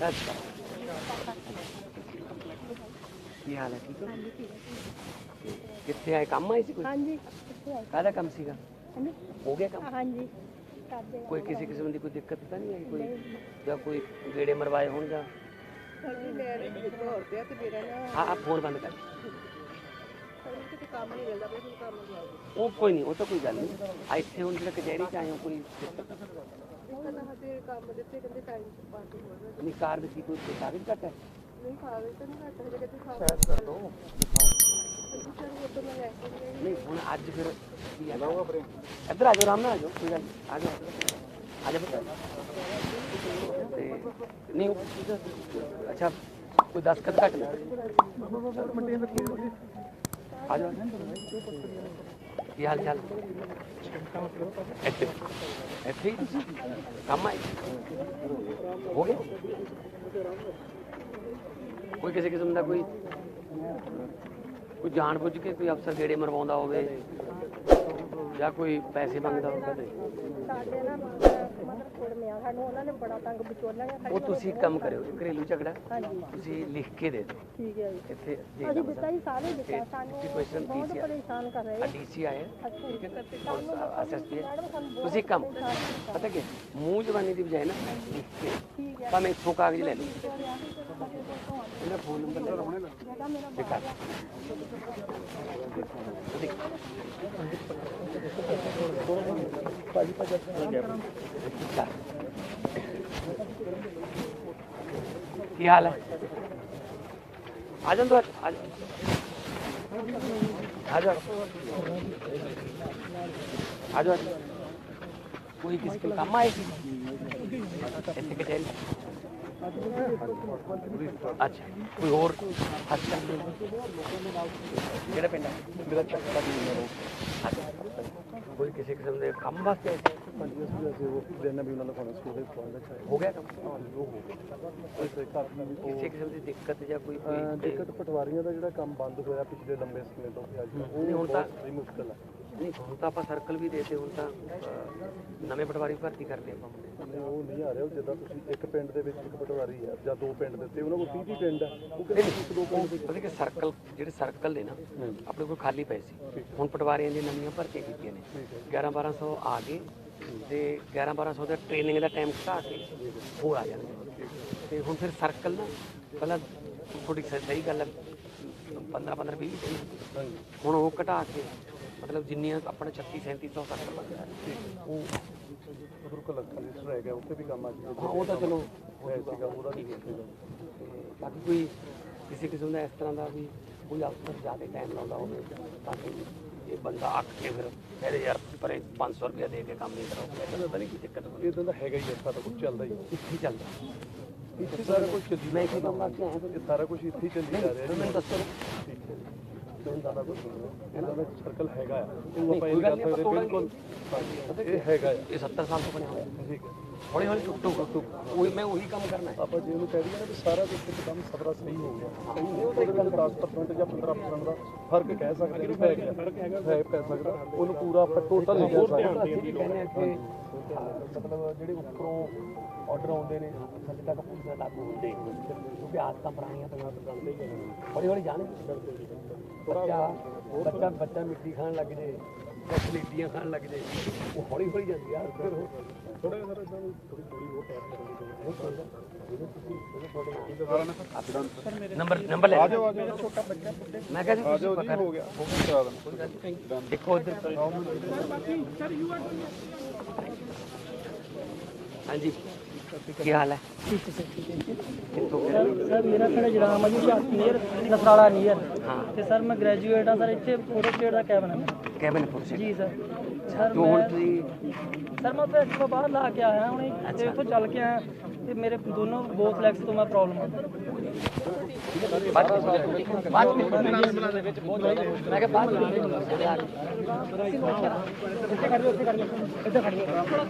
ਅੱਛਾ ਕੀ ਹਾਲ ਹੈ ਠੀਕ ਹੋ ਹਾਂਜੀ ਠੀਕ ਹੈ ਕਿੱਥੇ ਆਏ ਕੰਮ ਆਏ ਸੀ ਕੋਈ ਹਾਂਜੀ ਕਿੱਥੇ ਆਏ ਕਾਹਦਾ ਕੰਮ ਸੀਗਾ ਹਾਂਜੀ ਹੋ ਗਿਆ ਕੰਮ ਹਾਂਜੀ ਕਰਦੇ ਕੋਈ ਕਿਸੇ ਕਿਸਮ ਦੀ ਕੋਈ ਦਿੱਕਤ ਤਾਂ ਨਹੀਂ ਆਈ ਕੋਈ ਜਾਂ ਕੋਈ ਗੇੜੇ ਮਰਵਾਏ ਹੋਣ ਜਾਂ ਸਾਡੀ ਲੈਣ ਇੱਕ ਹੋਰ ਪਿਆ ਤੇ ਮੇਰਾ ਨਾ ਹਾਂ ਆ ਫੋਨ ਬੰਦ ਕਰ ਸਾਡੀ ਕਿਤੇ ਕੰਮ ਨਹੀਂ ਮਿਲਦਾ ਪਿਆ ਕੰਮ ਨਹੀਂ ਉਹ ਕੋਈ ਨਹੀਂ ਉਹ ਤਾਂ ਕੋਈ ਗੱਲ ਨਹੀਂ ਆ ਇੱਥੇ ਹੁਣ ਜਿਹੜਾ ਕਚਹਿਰੀ ਚ ਆਏ ਹੋ ਕੋਈ ਦਿੱਕਤ ਆਉਂਦਾ ਤਾਂ ਹਤੇ ਕੰਮ ਦਿੱਤੇ ਕਹਿੰਦੇ ਟਾਈਮ ਚ ਪਾਸ ਹੋ ਗਿਆ ਨਹੀਂ ਕਾਰ ਵਿੱਚ ਕੋਈ ਕਾਗਜ਼ ਘੱਟ ਹੈ ਨਹੀਂ ਖਾਵੇ ਤਾਂ ਨਹੀਂ ਘੱਟ ਹਜੇ ਕਿਤੇ ਖਾਵੇ ਸ਼ਾਇਦ ਕਰ ਦੋ ਹਾਂਜੀ ਸਰ ਉਹ ਤਾਂ ਮੈਂ ਕੀ ਹਾਲ ਚਾਲ ਇੱਥੇ ਇੱਥੇ ਕੰਮ ਆਏ ਹੋ ਗਿਆ ਕੋਈ ਕਿਸੇ ਕਿਸਮ ਦਾ ਕੋਈ ਕੋਈ ਜਾਣ ਬੁੱਝ ਕੇ ਕੋਈ ਅਫਸਰ ਗੇੜੇ ਮਰਵਾਉਂਦਾ ਹੋਵੇ ਜਾਂ ਕੋਈ ਪੈਸੇ ਮੰਗਦਾ ਹੋਵੇ ਸਾਡੇ ਨਾ ਮਤਲਬ ਕੁੜਮਿਆ ਸਾਨੂੰ ਉਹਨਾਂ ਨੇ ਬੜਾ ਤੰਗ ਵਿਚੋਲਿਆਂ ਨੇ ਉਹ ਤੁਸੀਂ ਕੰਮ ਕਰਿਓ ਘਰੇਲੂ ਝਗੜਾ। ਹਾਂਜੀ। ਤੁਸੀਂ ਲਿਖ ਕੇ ਦੇ ਦਿਓ। ਠੀਕ ਹੈ ਜੀ। ਇੱਥੇ ਅਸੀਂ ਦਿੱਤਾ ਜੀ ਸਾਰੇ ਦਿੱਤਾ। ਸਾਨੂੰ question ਬਹੁਤ ਪਰੇਸ਼ਾਨ ਕਰ ਰਹੇ ਆ। ਡੀਸੀ ਆਏ ਸਾਨੂੰ ਤੁਸੀਂ ਕੰਮ ਪਤਾ ਕੀ ਮੂੰਹ ਜ਼ਬਾਨੀ ਦੀ ਬਜਾਏ ਨਾ ਲਿਖ ਕੇ ਠੀਕ ਹੈ। ਭਾਵੇਂ ਇੱਥੋਂ ਕਾਗਜ਼ ਲੈ ਲਓ। ਇਹਦਾ ਫੋਨ ਨੰਬਰ ਲੈ ਲਓ। ਮੇਰਾ ਤੇ ਕਰ ਦੇਖ। ਕੀ ਹਾਲ ਹੈ? ਆ ਜਾਓ ਆ ਜਾ ਆ ਜਾ ਕੋਈ ਕਿਸੇ ਕੰਮ ਆਏ ਸੀ ਇੱਥੇ ਕਚਹਿਰੀ ਅੱਛਾ ਕੋਈ ਹੋਰ? ਅੱਛਾ। ਕਿਹੜਾ ਪਿੰਡ ਹੈ ਮੇਰਾ ਚੱਕਾ ਦੀ ਮੇਰਾ ਕੋਈ ਕਿਸੇ ਕਿਸਮ ਦੇ ਕੰਮ ਵਾਸਤੇ? ਆਏ ਸੀ? ਹਾਂਜੀ ਅਸੀਂ ਉਹ ਦੇਣਾ ਵੀ ਉਹਨਾਂ ਦਾ ਫਾਈਨੈਂਸ ਕੋਲ ਫੋਨ ਦਾ ਹੋ ਗਿਆ ਕੰਮ? ਹੋ ਗਿਆ ਦੀ ਕਿਸੇ ਕਿਸਮ ਦੀ ਦਿੱਕਤ ਜਾਂ ਕੋਈ ਦਿੱਕਤ ਪਟਵਾਰੀਆਂ ਦਾ ਜਿਹੜਾ ਕੰਮ ਬੰਦ ਹੋਇਆ ਪਿਛਲੇ ਲੰਬੇ ਸਮੇਂ ਤੋਂ ਅੱਜ ਉਹ ਹੁਣ ਤਾਂ- ਮੁਸ਼ਕਲ ਹੈ ਨਹੀਂ ਹੁਣ ਤਾਂ ਆਪਾਂ ਸਰਕਲ ਵੀ ਦੇਤੇ ਹੁਣ ਤਾਂ ਅਹ, ਨਵੇਂ ਪਟਵਾਰੀ ਭਰਤੀ ਕਰ ਲਏ ਆਪਾਂ ਮੁੰਡੇ। ਨਹੀਂ, ਉਹ ਨਹੀਂ ਆ ਰਿਹਾ ਉਹ ਜਿੱਦਾਂ ਤੁਸੀਂ ਇੱਕ ਪਿੰਡ ਦੇ ਵਿੱਚ ਇੱਕ ਪਟਵਾਰੀ ਹੈ ਜਾਂ ਦੋ ਪਿੰਡ ਦੇ ਉੱਤੇ ਉਹਨਾਂ ਕੋਲ 30 30 ਪਿੰਡ ਹੈ ਉਹ ਕਹਿੰਦੇ ਇੱਕ ਦੋ ਪਿੰਡ ਵਿੱਚ ਪਤਾ ਕਿ ਸਰਕਲ ਜਿਹੜੇ ਸਰਕਲ ਨੇ ਨਾ ਆਪਣੇ ਕੋਲ ਖਾਲੀ ਪਏ ਸੀ। ਹੁਣ ਪਟਵਾਰੀਆਂ ਦੀਆਂ ਨਵੀਆਂ ਭਰਤੀਆਂ ਕੀਤੀਆਂ ਨੇ। 11 1200 ਆ ਗਏ ਤੇ 11 1200 ਦਾ ਟ੍ਰੇਨਿੰਗ ਦਾ ਟਾਈਮ ਘਟਾ ਕੇ ਹੋਰ ਆ ਜਾਣਗੇ। ਤੇ ਹੁਣ ਫਿਰ ਸਰਕਲ ਨਾ ਪਹਿਲਾਂ ਥੋੜੀ ਸਹੀ ਗੱਲ ਹੈ 15 15 20 ਸੀ ਹੁਣ ਉਹ ਘਟਾ ਕੇ ਮਤਲਬ ਜਿੰਨੀਆਂ ਆਪਣਾ 36 3700 ਸਰਕਲ ਬਣ ਗਿਆ ਉਹ ਉਧਰ ਕੋਲ ਲੱਖਾਂ ਲੀਟਰ ਰਹਿ ਗਿਆ ਉੱਥੇ ਵੀ ਕੰਮ ਅੱਜ ਹਾਂ ਉਹ ਤਾਂ ਚਲੋ ਸੀਗਾ ਉਹਦਾ ਵੀ ਤੇ ਬਾਕੀ ਕੋਈ ਕਿਸੇ ਕਿਸਮ ਦਾ ਇਸ ਤਰ੍ਹਾਂ ਦਾ ਵੀ ਕੋਈ ਅਫਸਰ ਜ਼ਿਆਦਾ ਟਾਈਮ ਲਾਉਂਦਾ ਹੋਵੇ ਤਾਂ ਕਿ ਇਹ ਬੰਦਾ ਅੱਕ ਕੇ ਫਿਰ ਕਹਿੰਦੇ ਯਾਰ ਪਰੇ 500 ਰੁਪਏ ਦੇ ਕੇ ਕੰਮ ਨਹੀਂ ਕਰਾਉਂਦਾ ਇਹਦਾ ਤਾਂ ਨਹੀਂ ਹੈਗਾ ਹੀ ਹੈ ਸਾਰਾ ਕੁਝ ਚੱਲਦਾ ਹੀ ਇੱਥੇ ਹੀ ਚੱਲਦਾ ਇੱਥੇ ਸਾਰਾ ਕੁਝ ਚੱਲੀ ਮੈਂ ਇੱਥੇ ਕੰਮ ਆਇਆ। ਇਹ ਸਾਰਾ ਕੁਝ ਇੱਥੇ ਹੀ ਚੱਲੀ ਜਾ ਰਿਹਾ। ਮੈਨੂੰ ਦੱਸੋ ਇਹਨਾਂ ਦਾ ਸਰਕਲ ਹੈਗਾ ਆ। ਉਹ ਨਹੀਂ, ਆਪਾਂ ਇਹ ਗੱਲ ਸਕਦੇ ਬਿਲਕੁਲ ਇਹ ਹੈਗਾ ਆ। ਇਹ 70 ਸਾਲ ਤੋਂ ਬਣਿਆ ਹੋਇਆ। ਠੀਕ ਹੈ। ਹੌਲੀ ਹੌਲੀ ਟੁੱਟੂਗਾ ਉਹੀ ਮੈਂ ਉਹੀ ਕੰਮ ਕਰਨਾ ਹੈ। ਆਪਾਂ ਜੇ ਉਹਨੂੰ ਕਹਿ ਦਈਏ ਨਾ ਵੀ ਸਾਰਾ ਕੁਝ ਇੱਕ ਕੰਮ ਸਬਰਾ ਸਹੀ ਹੋ ਗਿਆ। ਉਹਦੇ ਵਿੱਚ 10% ਜਾਂ 15% ਦਾ ਫ਼ਰਕ ਕਹਿ ਸਕਦੇ ਹਾਂ ਪੈ ਗਿਆ। ਹੈ ਪੈ ਸਕਦਾ। ਉਹਨੂੰ ਪੂਰਾ ਆਪਾਂ ਟੋਟਲ ਕਹਿ ਸਕਦੇ। ਹਾਂ ਕਿ ਮਤਲਬ ਜਿਹੜੇ ਉੱਪਰੋਂ ਆਰਡਰ ਆਉਂਦੇ ਨੇ ਸਾਡੇ ਤੱਕ ਪੂਰਾ ਲਾਗੂ ਹੁੰਦੇ ਕਿਉਂਕਿ ਆਦਤਾਂ ਪੁਰਾਣੀਆਂ ਤੋਂ ਹੌਲੀ ਹੌਲੀ ਜਾਣਗੇ ਬੱਚਾ ਬੱਚਾ ਬੱਚਾ ਮਿੱਟੀ ਖਾਣ ਲੱਗ ਜੇ ਜਾਂ ਸਲੀਟੀਆਂ ਖਾਣ ਲੱਗ ਜੇ ਉਹ ਹੌਲੀ ਹੌਲੀ ਜਾਂਦੀ ਆ ਫਿਰ ਉਹ ਥੋੜਾ ਜਿਹਾ ਸਰ ਇਦਾਂ ਥੋੜੀ ਥੋੜੀ ਹੋਰ ਟੈਪ ਨੰਬਰ ਨੰਬਰ ਲੈ ਆ ਜਾਓ ਆ ਜਾਓ ਛੋਟਾ ਬੱਚਾ ਮੈਂ ਕਹਿੰਦਾ ਆ ਜਾਓ ਜੀ ਹੋ ਗਿਆ ਹੋ ਗਿਆ ਕਰਾ ਦੇਣਾ ਦੇਖੋ ਉਧਰ ਹਾਂਜੀ ਕੀ ਹਾਲ ਹੈ? ਕਿੱਥੋਂ ਕਿਹੜੇ? ਸਰ ਮੇਰਾ ਪਿੰਡ ਜਰਾਮ ਆ ਜੀ ਹੁਸ਼ਿਆਰਪੁਰ ਨੀਅਰ ਨਸਰਾਲਾ ਨੀਅਰ ਹਾਂ। ਤੇ ਸਰ ਮੈਂ ਗ੍ਰੈਜੂਏਟ ਆ ਸਰ ਇੱਥੇ ਫੋਟੋ ਸਟੇਟ ਦਾ ਕੈਬਨ ਹੈ ਕੈਬਨ ਪੁਲਿਸ ਜੀ ਸਰ। ਸਰ ਜੋ ਹੁਣ ਮੈਂ ਤੁਸੀਂ ਸਰ ਮੈਂ ਉੱਥੇ ਇੱਥੋਂ ਬਾਹਰ ਲਾ ਕੇ ਆਇਆ ਹੁਣੇ ਤੇ ਉੱਥੋਂ ਚੱਲ ਕੇ ਆਇਆ ਤੇ ਮੇਰੇ ਦੋਨੋਂ ਬੋਥ ਲੈਗਸ ਤੋਂ ਮੈਂ ਪ੍ਰੋਬਲਮ ਆ। ਬਾਅਦ ਵਿੱਚ ਬਾਅਦ ਵਿੱਚ ਮੈਂ ਕਿਹਾ ਬਾਅਦ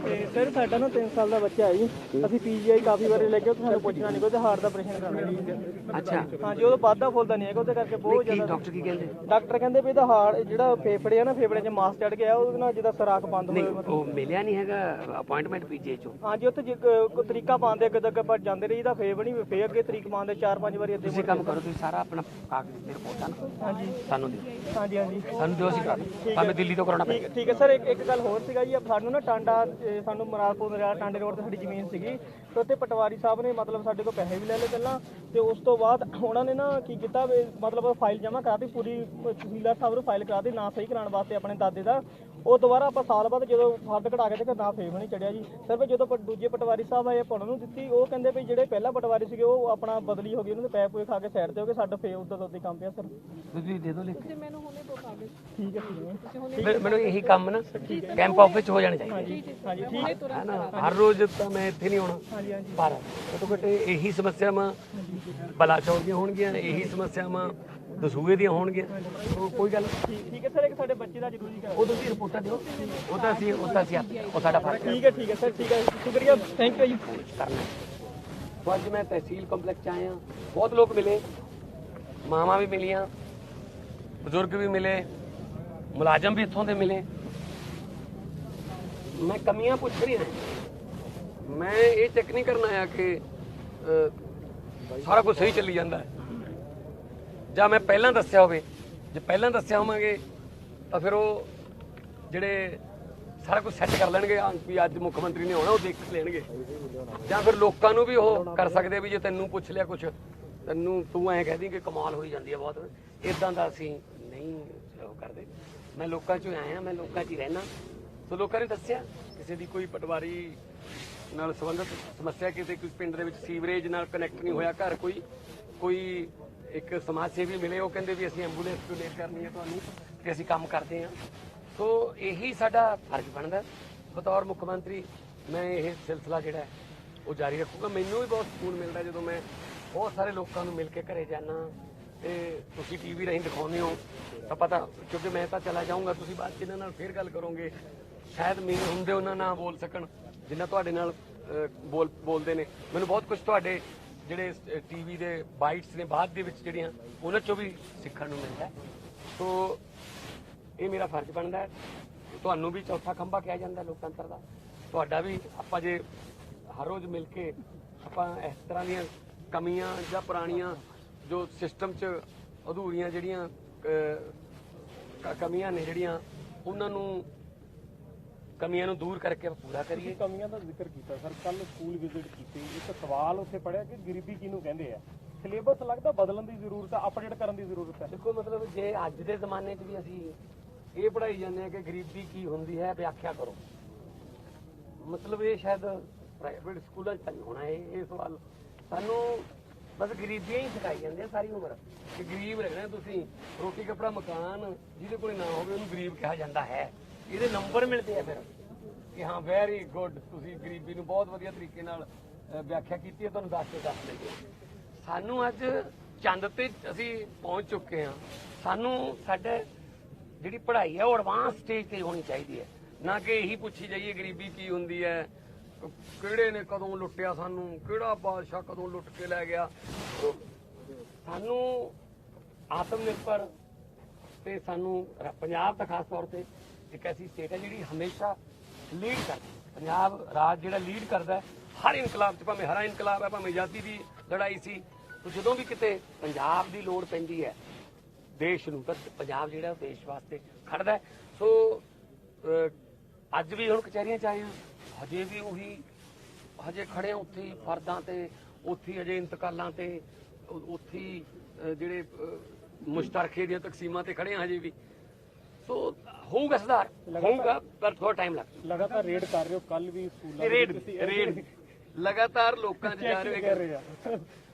ਤੇ ਸਰ ਸਾਡਾ ਨਾ 3 ਸਾਲ ਦਾ ਬੱਚਾ ਹੈ ਜੀ। ਅਸੀਂ ਪੀਜੀਆਈ ਕਾਫੀ ਵਾਰੀ ਲੈ ਕੇ ਸਾਨੂੰ ਪੁੱਛਣਾ ਨਹੀਂ ਕੋਈ ਤੇ ਹਾਰਟ ਦਾ ਆਪਰੇਸ਼ਨ ਕਰਨਾ ਅੱਛਾ। ਹਾਂ ਜੀ ਉਹ ਵੱਧਦਾ ਫੁੱਲਦਾ ਨਹੀਂ ਹੈਗਾ ਉਹਦੇ ਕਰਕੇ ਬਹੁਤ ਕੀ ਜ਼ਿਆਦਾ ਡਾਕਟਰ ਕੀ ਕਹਿੰਦੇ? ਡਾਕਟਰ ਕਹਿੰਦੇ ਵੀ ਇਹਦਾ ਹਾਰਟ ਜਿਹੜਾ ਫੇਫੜੇ ਆ ਨਾ ਫੇਫੜੇ 'ਚ ਮਾਸ ਚੜ ਗਿਆ ਉਹਦੇ ਨਾਲ ਜਿਹਦਾ ਸਰਾਖ ਬੰਦ ਹੋਏ ਨਹੀਂ ਉਹ ਮਿਲਿਆ ਨਹੀਂ ਹੈਗਾ ਅਪਾਇੰਟਮੈਂਟ ਪੀਜੇ ਚੋਂ। ਹਾਂਜੀ ਉੱਥੇ ਜੇ ਕ- ਕੋਈ ਤਰੀਕਾ ਪਾਉਂਦੇ ਅੱਗੇ ਤੱਕ ਆਪਾਂ ਜਾਂਦੇ ਰਹੀ ਤਾਂ ਫੇਰ ਬਣੀ ਫੇਰ ਅੱਗੇ ਤਰੀਕ ਪਾਉਂਦੇ ਚਾਰ ਪੰਜ ਵਾਰੀ ਅੱਗੇ ਤੁਸੀਂ ਕੰਮ ਕਰੋ ਤੁਸੀਂ ਸਾਰਾ ਆਪਣਾ ਕਾਗਜ਼ ਤੇ ਰਿਪੋਰਟਾਂ ਨਾ। ਹਾਂਜੀ। ਸਾਨੂੰ ਦਿਓ। ਹਾਂਜੀ ਹਾਂਜੀ। ਸਾਨੂੰ ਦਿਓ ਅਸੀਂ ਕਰਾ ਦਿੰਦੇ ਭਾਵੇਂ ਦਿੱਲੀ ਤੋਂ ਕਰਾਉਣਾ ਪਏਗਾ ਠੀਕ ਠੀਕ ਹੈ। ਸਰ ਇੱਕ ਇੱਕ ਗੱਲ ਹੋਰ ਸੀਗਾ ਜੀ ਸਾਨੂੰ ਨਾ ਟਾਂਡਾ ਅਹ ਸਾਨੂੰ ਮਰਾਦਪੁਰ ਨਰਿਆਲ ਟਾਂਡੇ ਰੋਡ ਤੇ ਸਾਡੀ ਜ਼ਮੀਨ ਸੀਗੀ। ਤੇ ਉੱਥੇ ਪਟਵਾਰੀ ਸਾਹਿਬ ਨੇ ਮਤਲਬ ਸਾਡੇ ਕੋਲ ਪੈਸੇ ਵੀ ਲੈ ਲਏ ਪਹਿਲਾਂ ਤੇ ਉਸ ਤੋਂ ਬਾਅਦ ਉਹਨਾਂ ਨੇ ਨਾ ਕੀ ਕੀਤਾ ਵੀ ਮਤਲਬ ਫਾਈਲ ਜਮ੍ਹਾਂ ਕਰਾਤੀ ਪੂਰੀ ਤਹਿਸੀਲਦਾਰ ਸਾਹਿਬ ਨੂੰ ਫਾਈਲ ਕਰਾਤੀ ਨਾਂ ਸਹੀ ਕਰਾਉਣ ਵਾਸਤੇ। ਆਪਣੇ ਦਾਦੇ ਦਾ ਉਹ ਦੁਬਾਰਾ ਆਪਾਂ ਸਾਲ ਬਾਅਦ ਜਦੋਂ ਫਰਦ ਕਢਾ ਕੇ ਤੇ ਨਾਂ ਵੀ ਨਹੀਂ ਚੜਿਆ ਜੀ। ਸਰ ਵੀ ਜਦੋਂ ਪ- ਦੂਜੇ ਪਟਵਾਰੀ ਸਾਹਿਬ ਆਏ ਆਪਾਂ ਉਹਨਾਂ ਨੂੰ ਦਿੱਤੀ। ਉਹ ਕਹਿੰਦੇ ਵੀ ਜਿਹੜੇ ਪਹਿਲਾਂ ਪਟਵਾਰੀ ਸੀਗੇ ਉਹ ਆਪਣਾ ਬਦਲੀ ਹੋ ਗਈ ਉਹਨਾਂ ਦੇ ਪੈਸੇ ਪੂਏ ਖਾ ਕੇ ਸਾਈਡ ਤੇ ਹੋ ਗਏ ਸਾਡਾ ਫੇਰ ਉਦੋਂ ਦਾ ਉਦੋਂ ਹੀ ਕੰਮ ਪਿਆ ਸਰ। ਤੁਸੀਂ ਦੇ ਦਿਓ ਲਿਖ। ਤੁਸੀਂ ਮੈਨੂੰ ਹੁਣੇ ਦੋ ਕਾਗਜ਼। ਠੀਕ ਹੈ। ਤੁਸੀਂ ਹੁਣੇ ਕੇ। ਮੈਨੂੰ ਇਹੀ ਕੰਮ ਨਾ ਕੈਂਪ ਆਫਿਸ 'ਚ ਹੋ ਜਾਣੇ ਚਾਹੀਦੇ। ਹਾਂਜੀ ਠੀਕ ਹੈ ਹੈ। ਨਾ ਹਰ ਰੋਜ਼ ਤਾਂ ਮੈਂ ਇੱਥੇ ਨਹੀਂ ਆਉਣਾ। ਹਾਂਜੀ ਹਾਂਜੀ। ਪਰ ਘੱਟੋ ਘੱਟ ਇਹੀ ਸਮੱਸਿਆਵਾਂ ਬਲਾਚੌਰ ਦੀਆਂ ਹੋਣਗੀਆਂ ਇਹੀ ਸਮੱਸਿਆਵਾਂ ਦਸੂਏ ਦੀਆਂ ਹੋਣਗੀਆਂ। ਉਹ ਕੋਈ ਗੱਲ? ਨਹੀਂ। ਠੀਕ ਠੀਕ ਹੈ ਸਰ ਇੱਕ ਸਾਡੇ ਦਾ ਜ਼ਰੂਰੀ ਕਰ ਉਹ ਤੁਸੀਂ ਰਿਪੋਰਟਾਂ ਦਿਓ। ਉਹ ਤਾਂ ਅਸੀਂ ਉਹ ਤਾਂ ਅਸੀਂ ਆਪੇ- ਉਹ ਸਾਡਾ ਫਰਜ਼ ਠੀਕ ਹੈ ਠੀਕ ਹੈ ਸਰ ਠੀਕ ਹੈ। ਸ਼ੁਕਰੀਆ। ਥੈਂਕ ਯੂ ਜੀ। ਕਰਨਾ तो ਅੱਜ ਮੈਂ ਤਹਿਸੀਲ ਕੰਪਲੈਕਸ 'ਚ ਆਇਆ। ਬਹੁਤ ਲੋਕ ਮਿਲੇ। ਮਾਵਾਂ ਵੀ ਮਿਲੀਆਂ। ਬਜ਼ੁਰਗ ਵੀ ਮਿਲੇ। ਮੁਲਾਜ਼ਮ ਵੀ ਇੱਥੋਂ ਦੇ ਮਿਲੇ। ਮੈਂ ਕਮੀਆਂ ਪੁੱਛ ਰਿਹਾ ਮੈਂ ਇਹ ਚੈੱਕ ਨਹੀਂ ਕਰਨ ਆਇਆ ਕਿ ਸਾਰਾ ਕੁਝ ਸਹੀ ਚੱਲੀ ਜਾਂਦਾ ਹੈ। ਜਾਂ ਮੈਂ ਪਹਿਲਾਂ ਦੱਸਿਆ ਹੋਵੇ। ਜੇ ਪਹਿਲਾਂ ਦੱਸਿਆ ਹੋਵਾਂਗੇ ਤਾਂ ਫਿਰ ਉਹ ਜਿਹੜੇ ਸਾਰਾ ਕੁਝ ਸੈੱਟ ਕਰ ਲੈਣਗੇ ਵੀ ਅੱਜ ਮੁੱਖ ਮੰਤਰੀ ਨੇ ਆਉਣਾ, ਉਹ ਦੇਖ ਲੈਣਗੇ। ਜਾਂ ਫਿਰ ਲੋਕਾਂ ਨੂੰ ਵੀ ਉਹ ਕਰ ਸਕਦੇ ਵੀ ਜੇ ਤੈਨੂੰ ਪੁੱਛ ਲਿਆ ਕੁਝ ਤੈਨੂੰ ਤੂੰ ਐਂ ਕਹਿ ਦੀ ਕਿ ਕਮਾਲ ਹੋਈ ਜਾਂਦੀ ਹੈ ਬਹੁਤ। ਇਦਾਂ ਦਾ ਅਸੀਂ ਨਹੀਂ ਉਹ ਕਰਦੇ। ਮੈਂ ਲੋਕਾਂ 'ਚੋਂ ਆਇਆ, ਮੈਂ ਲੋਕਾਂ 'ਚ ਹੀ ਰਹਿਣਾ ਸੋ ਲੋਕਾਂ ਨੇ ਦੱਸਿਆ, ਕਿਸੇ ਦੀ ਕੋਈ ਪਟਵਾਰੀ ਨਾਲ ਸੰਬੰਧਿਤ ਸਮੱਸਿਆ ਕਿਤੇ ਕੋਈ ਪਿੰਡ ਦੇ ਵਿੱਚ ਸੀਵਰੇਜ ਨਾਲ ਕਨੈਕਟ ਨਹੀਂ ਹੋਇਆ, ਘਰ ਕੋਈ ਕੋਈ ਇੱਕ ਸਮਾਜ ਸੇਵੀ ਮਿਲੇ, ਉਹ ਕਹਿੰਦੇ ਵੀ ਅਸੀਂ ਐਂਬੂਲੈਂਸ ਡੋਨੇਟ ਕਰਨੀ ਹੈ ਤੁਹਾਨੂੰ? ਤੇ ਅਸੀਂ ਕੰਮ ਕਰਦੇ ਹਾਂ। ਸੋ ਇਹੀ ਸਾਡਾ ਫਰਜ਼ ਬਣਦਾ। ਬਤੌਰ ਮੁੱਖ ਮੰਤਰੀ ਮੈਂ ਇਹ ਸਿਲਸਿਲਾ ਜਿਹੜਾ ਉਹ ਜਾਰੀ ਰੱਖੂਗਾ। ਮੈਨੂੰ ਵੀ ਬਹੁਤ ਸਕੂਨ ਮਿਲਦਾ ਜਦੋਂ ਮੈਂ ਬਹੁਤ ਸਾਰੇ ਲੋਕਾਂ ਨੂੰ ਮਿਲ ਕੇ ਘਰੇ ਜਾਣਾ ਤੇ ਤੁਸੀਂ ਟੀਵੀ ਰਾਹੀਂ ਦਿਖਾਉਂਦੇ ਹੋ। ਤਾਂ ਪਤਾ, ਕਿਉਂਕਿ ਮੈਂ ਤਾਂ ਚਲਾ ਜਾਊਂਗਾ, ਤੁਸੀਂ ਬਾਅਦ 'ਚ ਇਹਨਾਂ ਨਾਲ ਫੇਰ ਗੱਲ ਕਰੋਗੇ। ਸ਼ਾਇਦ ਮੇਰੇ ਹੁੰਦੇ ਉਹਨਾਂ ਨਾਲ ਬੋਲ ਸਕਣ, ਜਿੰਨਾ ਤੁਹਾਡੇ ਨਾਲ ਬੋਲ, ਬੋਲਦੇ ਨੇ। ਮੈਨੂੰ ਬਹੁਤ ਕੁਝ ਤੁਹਾਡੇ ਜਿਹੜੇ ਟੀਵੀ ਦੇ ਬਾਈਟਸ ਨੇ ਬਾਅਦ ਦੇ ਵਿੱਚ ਜਿਹੜੀਆਂ, ਉਹਨਾਂ ਚੋਂ ਵੀ ਸਿੱਖਣ ਨੂੰ ਮਿਲਦਾ ਸੋ ਇਹ ਮੇਰਾ ਫਰਜ਼ ਬਣਦਾ ਤੁਹਾਨੂੰ ਵੀ ਚੌਥਾ ਖੰਭਾ ਕਿਹਾ ਜਾਂਦਾ ਲੋਕਤੰਤਰ ਦਾ। ਤੁਹਾਡਾ ਵੀ ਆਪਾਂ ਜੇ ਹਰ ਰੋਜ਼ ਮਿਲ ਕੇ ਆਪਾਂ ਇਸ ਤਰ੍ਹਾਂ ਦੀਆਂ ਕਮੀਆਂ ਜਾਂ ਪੁਰਾਣੀਆਂ ਜੋ ਸਿਸਟਮ 'ਚ ਅਧੂਰੀਆਂ ਜਿਹੜੀਆਂ ਕ- ਕਮੀਆਂ ਨੇ ਜਿਹੜੀਆਂ, ਉਹਨਾਂ ਨੂੰ ਕਮੀਆਂ ਨੂੰ ਦੂਰ ਕਰਕੇ ਪੂਰਾ ਕਰੀਏ। ਕਮੀਆਂ ਦਾ ਜ਼ਿਕਰ ਕੀਤਾ ਸਰ ਕੱਲ ਸਕੂਲ ਵਿਜ਼ਿਟ ਕੀਤੀ। ਇੱਕ ਸਵਾਲ ਉੱਥੇ ਪੜਿਆ ਕਿ ਗਰੀਬੀ ਕਿਹਨੂੰ ਕਹਿੰਦੇ ਆ? ਸਿਲੇਬਸ ਲੱਗਦਾ ਬਦਲਣ ਦੀ ਜ਼ਰੂਰਤ ਹੈ ਅਪਡੇਟ ਕਰਨ ਦੀ ਜ਼ਰੂਰਤ ਹੈ ਦੇਖੋ ਮਤਲਬ ਜੇ ਅੱਜ ਦੇ ਜ਼ਮਾਨੇ 'ਚ ਵੀ ਅਸੀਂ ਇਹ ਪੜਾਈ ਜਾਂਦੇ ਆ ਕਿ ਗਰੀਬੀ ਕੀ ਹੁੰਦੀ ਹੈ ਵਿਆਖਿਆ ਕਰੋ। ਮਤਲਬ ਇਹ ਸ਼ਾਇਦ ਪ੍ਰਾਈਵੇਟ ਸਕੂਲਾਂ 'ਚ ਨਹੀਂ ਹੋਣਾ ਇਹ ਇਹ ਸਵਾਲ। ਸਾਨੂੰ ਬਸ ਗਰੀਬੀਆਂ ਹੀ ਸਿਖਾਈ ਜਾਂਦੇ ਆ ਸਾਰੀ ਉਮਰ। ਕਿ ਗਰੀਬ ਰਹਿਣਾ ਤੁਸੀਂ ਰੋਟੀ ਕੱਪੜਾ ਮਕਾਨ ਜਿਹਦੇ ਕੋਲ ਨਾ ਹੋਵੇ ਉਹਨੂੰ ਗਰੀਬ ਕਿਹਾ ਜਾਂਦਾ ਹੈ। ਇਹਦੇ ਨੰਬਰ ਮਿਲਦੇ ਆ ਫਿਰ। ਕਿ ਹਾਂ ਵੈਰੀ ਗੁੱਡ ਤੁਸੀਂ ਗਰੀਬੀ ਨੂੰ ਬਹੁਤ ਵਧੀਆ ਤਰੀਕੇ ਨਾਲ ਵਿਆਖਿਆ ਕੀਤੀ ਹੈ, ਤੁਹਾਨੂੰ ਦੱਸ ਕੇ ਦੱਸ ਲਈਏ ਸਾਨੂੰ ਅੱਜ ਚੰਦ ਤੇ ਅਸੀਂ ਪਹੁੰਚ ਚੁੱਕੇ ਹਾਂ। ਸਾਨੂੰ ਸਾਡੇ ਜਿਹੜੀ ਪੜ੍ਹਾਈ ਹੈ, ਉਹ ਐਡਵਾਂਸ ਸਟੇਜ ਤੇ ਹੋਣੀ ਚਾਹੀਦੀ ਹੈ। ਨਾ ਕਿ ਇਹੀ ਪੁੱਛੀ ਜਾਈਏ, ਗਰੀਬੀ ਕੀ ਹੁੰਦੀ ਹੈ, ਕਿਹੜੇ ਨੇ ਕਦੋਂ ਲੁੱਟਿਆ ਸਾਨੂੰ, ਕਿਹੜਾ ਬਾਦਸ਼ਾਹ ਕਦੋਂ ਲੁੱਟ ਕੇ ਲੈ ਗਿਆ। ਸਾਨੂੰ ਆਤਮ ਨਿਰਭਰ ਤੇ ਸਾਨੂੰ ਪੰਜਾਬ ਦਾ ਖਾਸ ਤੌਰ ਤੇ ਇੱਕ ਐਸੀ ਸਟੇਟ ਹੈ ਜਿਹੜੀ ਹਮੇਸ਼ਾ ਲੀਡ ਕਰਦੀ ਪੰਜਾਬ ਰਾਜ ਜਿਹੜਾ ਲੀਡ ਕਰਦਾ ਹਰ ਇਨਕਲਾਬ ਚ ਭਾਵੇਂ ਹਰਾ ਇਨਕਲਾਬ ਹੈ ਭਾਵੇਂ ਆਜ਼ਾਦੀ ਦੀ ਲੜਾਈ ਸੀ ਤੇ ਜਦੋਂ ਵੀ ਕਿਤੇ ਪੰਜਾਬ ਦੀ ਲੋੜ ਪੈਂਦੀ ਹੈ ਦੇਸ਼ ਨੂੰ ਤਾਂ ਪੰਜਾਬ ਜਿਹੜਾ ਉਹ ਦੇਸ਼ ਵਾਸਤੇ ਖੜਦਾ ਸੋ ਅੱਜ ਵੀ ਹੁਣ ਕਚਹਿਰੀਆਂ ਚ ਆਏ ਹਜੇ ਵੀ ਉਹੀ ਹਜੇ ਖੜੇ ਉੱਥੇ ਹੀ ਫਰਦਾਂ ਤੇ ਉੱਥੇ ਹੀ ਹਜੇ ਇੰਤਕਾਲਾਂ ਤੇ ਉੱਥੇ ਜਿਹੜੇ ਅਹ, ਮੁਸ਼ਤਰਕੇ ਦੀਆਂ ਤਕਸੀਮਾਂ ਤੇ ਖੜੇ ਹਾਂ ਹਜੇ ਵੀ। ਸੋ ਹੋਊਗਾ ਸੁਧਾਰ ਹੋਊਗਾ ਪਰ ਥੋੜਾ ਟਾਈਮ ਲੱਗਦਾ ਲਗਾਤਾਰ ਰੇਡ ਕਰ ਰਹੇ ਹੋ ਕੱਲ ਵੀ ਸਕੂਲਾਂ ਰੇਡ ਰੇਡ ਲਗਾਤਾਰ ਲੋਕਾਂ 'ਚ ਜਾ ਰਹੇ ਕਰ ਰਹੇ ਆ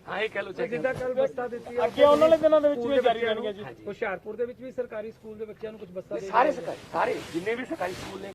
ਹਾਂ ਇਹ ਕਹਿ ਲੋ ਚੈੱਕ ਕੱਲ ਬੱਸਾਂ ਦਿੱਤੀ ਅੱਗੇ ਆਉਣ ਵਾਲੇ ਦਿਨਾਂ ਦੇ ਵਿੱਚ ਵੀ ਜਾਰੀ ਰਹਿਣਗੀਆਂ ਜੀ ਹੁਸ਼ਿਆਰਪੁਰ ਦੇ ਵਿੱਚ ਵੀ ਸਰਕਾਰੀ ਸਕੂਲ ਦੇ ਬੱਚਿਆਂ ਨੂੰ ਕੁਝ ਬੱਸਾਂ ਦੇ ਸਾਰੇ ਸਰਕਾਰੀ ਸਾਰੇ ਜਿੰਨੇ ਵੀ ਸਰਕਾਰੀ ਸਕੂਲ ਨੇ